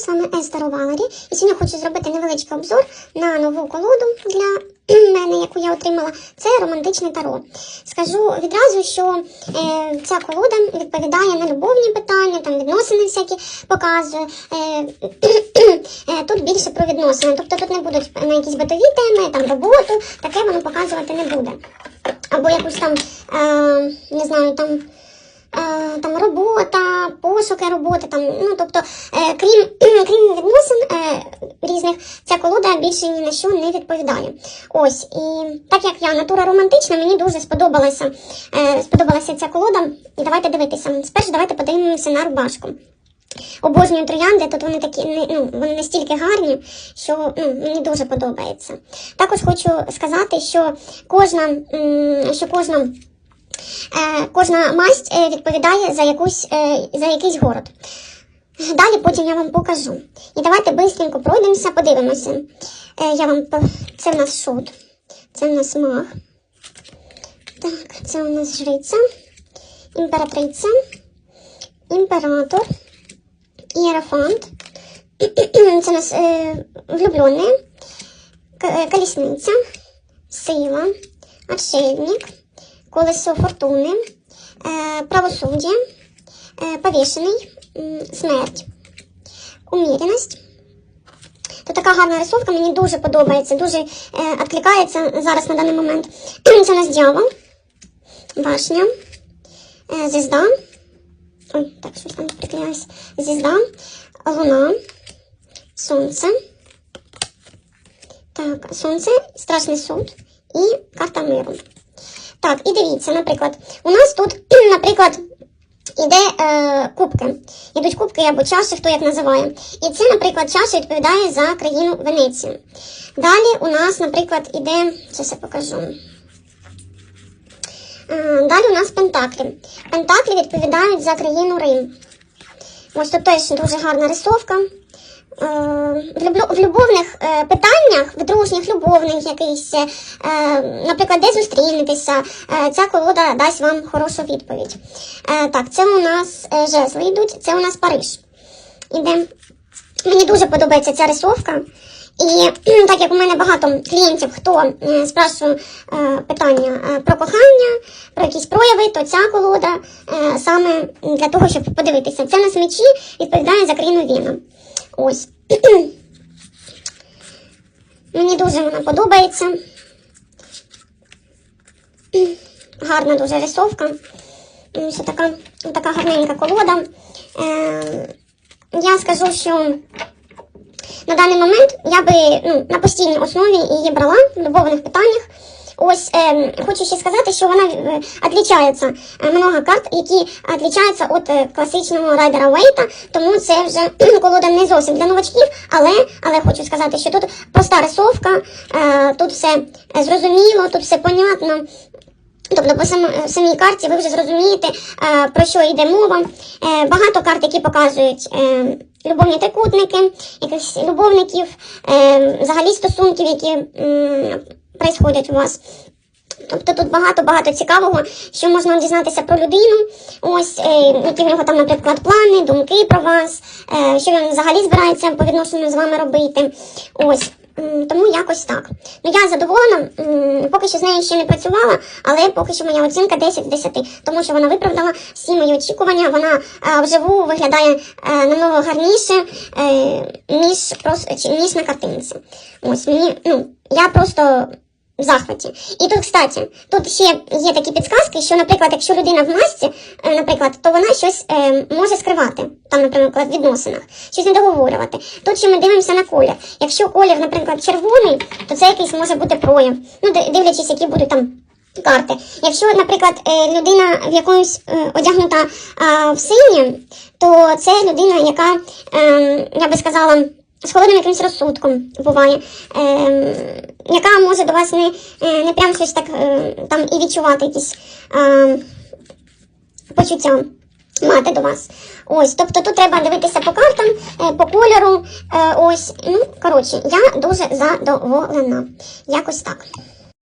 з вами Естер Валері. І сьогодні хочу зробити невеличкий обзор на нову колоду для мене, яку я отримала. Це романтичне таро. Скажу відразу, що е, ця колода відповідає на любовні питання, там відносини всякі показує. Е, е, тут більше про відносини. Тобто тут не будуть на якісь битові теми, там роботу, таке воно показувати не буде. Або якусь там, е, не знаю, там. Е, там робота, пошуки роботи, там, ну тобто, е, крім, крім відносин е, різних, ця колода більше ні на що не відповідає. Ось, і так як я натура романтична, мені дуже сподобалася, е, сподобалася ця колода. І давайте дивитися. Спершу давайте подивимося на рубашку. Обожнюю троянди, тут вони такі ну, вони настільки гарні, що ну, мені дуже подобається. Також хочу сказати, що кожна, що кожна кожна масть е, відповідає за, якусь, е, за якийсь город. Далі потім я вам покажу. І давайте швидко пройдемося, подивимося. Е, я вам Це в нас шут, це в нас маг. Так, це у нас жриця, імператриця, імператор, ієрофант. Це у нас е, влюблений, е, колісниця, сила, отшельник, колесо фортуни, е, правосуддя, е, повішений, смерть, уміреність. Тут така гарна рисовка, мені дуже подобається, дуже е, відкликається зараз на даний момент. Це у нас дьявол, башня, звізда. Ой, так, щось там приклеюсь. Звізда, луна, сонце. Так, сонце, страшний суд і карта миру. Так, і дивіться, наприклад, у нас тут, наприклад, іде е, кубки. Ідуть кубки або чаші, хто як називає. І це, наприклад, чаша відповідає за країну Венецію. Далі у нас, наприклад, іде, зараз я покажу. Е, Далі у нас пентаклі. Пентаклі відповідають за країну Рим. Ось тут теж дуже гарна рисовка. Е, В, любовних е, питаннях, в дружніх любовних якихось, е, наприклад, де зустрінетеся, е, ця колода дасть вам хорошу відповідь. Е, так, це у нас е, жезли йдуть, це у нас Париж. Іде. Мені дуже подобається ця рисовка. І так як у мене багато клієнтів, хто е, спрашує е, питання е, про кохання, про якісь прояви, то ця колода е, саме для того, щоб подивитися. Це на мечі відповідає за країну Віна. Ось. Мені дуже вона подобається. Гарна дуже рисовка. Ось така, така гарненька колода. Е, я скажу, що на даний момент я би ну, на постійній основі її брала в любовних питаннях. Ось е, хочу ще сказати, що вона е, відрізняється е, много карт, які відрізняються від е, класичного райдера Вейта, тому це вже колода не зовсім для новачків, але, але хочу сказати, що тут проста рисовка, е, тут все зрозуміло, тут все понятно. Тобто по сам- самій карті ви вже зрозумієте, про що йде мова. Багато карт, які показують любовні трикутники, якихось любовників, взагалі стосунків, які происходять у вас. Тобто тут багато-багато цікавого, що можна дізнатися про людину. Ось, е, які в нього там, наприклад, плани, думки про вас, е, що він взагалі збирається по відношенню з вами робити. Ось. Тому якось так. Ну я задоволена, поки що з нею ще не працювала, але поки що моя оцінка 10 з 10, тому що вона виправдала всі мої очікування. Вона е, вживу виглядає намного гарніше, ніж ніж на картинці. Ось мені, ну я просто в захваті. І тут, кстати, тут ще є такі підсказки, що, наприклад, якщо людина в масці, е, наприклад, то вона щось е, може скривати, там, наприклад, в відносинах, щось не договорювати. Тут ще ми дивимося на колір. Якщо колір, наприклад, червоний, то це якийсь може бути прояв. Ну, дивлячись, які будуть там. Карти. Якщо, наприклад, е, людина в якомусь е, одягнута в синє, то це людина, яка, е, я би сказала, з холодним якимось розсудком буває, е, яка може до вас не, е, не прям щось так е, там і відчувати якісь е, почуття. Мати до вас. Ось, тобто тут треба дивитися по картам, е, по кольору. Е, ось, ну, коротше, я дуже задоволена. Якось так.